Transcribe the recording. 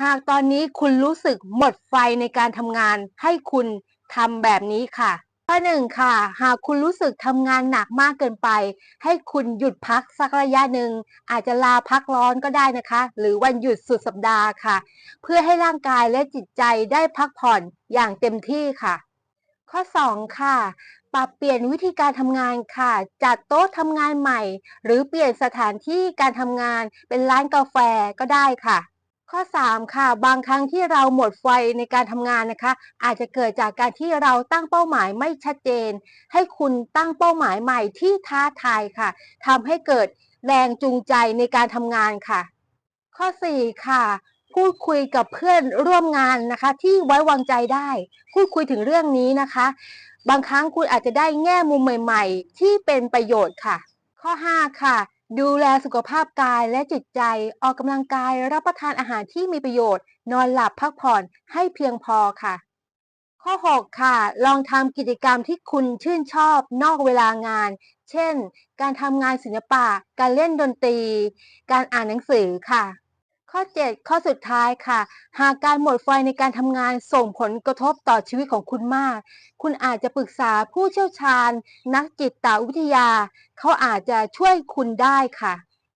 หากตอนนี้คุณรู้สึกหมดไฟในการทำงานให้คุณทำแบบนี้ค่ะข้อหนึ่งค่ะ หากคุณรู้สึกทำงานหนักมากเกินไป ให้คุณหยุดพักสักระยะหนึ่ง อาจจะลาพักร้อนก็ได้นะคะ หรือวันหยุดสุดสัปดาห์ค่ะ เพื่อให้ร่างกายและจิตใจได้พักผ่อนอย่างเต็มที่ค่ะ ข้อ 2 ค่ะ ปรับเปลี่ยนวิธีการทำงานค่ะ จัดโต๊ะทำงานใหม่ หรือเปลี่ยนสถานที่การทำงานเป็นร้านกาแฟก็ได้ค่ะ ข้อ 3 ค่ะ บางครั้งที่เราหมดไฟในการทำงานนะคะ อาจจะเกิดจากการที่เราตั้งเป้าหมายไม่ชัดเจน ให้คุณตั้งเป้าหมายใหม่ที่ท้าทายค่ะทำให้เกิดแรงจูงใจในการทำงานค่ะ ข้อ 4 ค่ะ พูดคุยกับเพื่อนร่วมงานนะคะ ที่ไว้วางใจได้ พูดคุยถึงเรื่องนี้นะคะ บางครั้งคุณอาจจะได้แง่มุมใหม่ ๆ ที่เป็นประโยชน์ค่ะ ข้อ 5 ค่ะ ดูแลสุขภาพกายและจิตใจ ออกกำลังกายรับประทานอาหารที่มีประโยชน์ นอนหลับพักผ่อนให้เพียงพอค่ะ ข้อ 6 ค่ะ ลองทำกิจกรรมที่คุณชื่นชอบนอกเวลางาน เช่น การทำงานศิลปะ การเล่นดนตรี การอ่านหนังสือค่ะ ข้อ 7 ข้อสุดท้ายค่ะ หากการหมดไฟในการทำงานส่งผลกระทบต่อชีวิตของคุณมาก คุณอาจจะปรึกษาผู้เชี่ยวชาญ นักจิตวิทยา เขาอาจจะช่วยคุณได้ค่ะ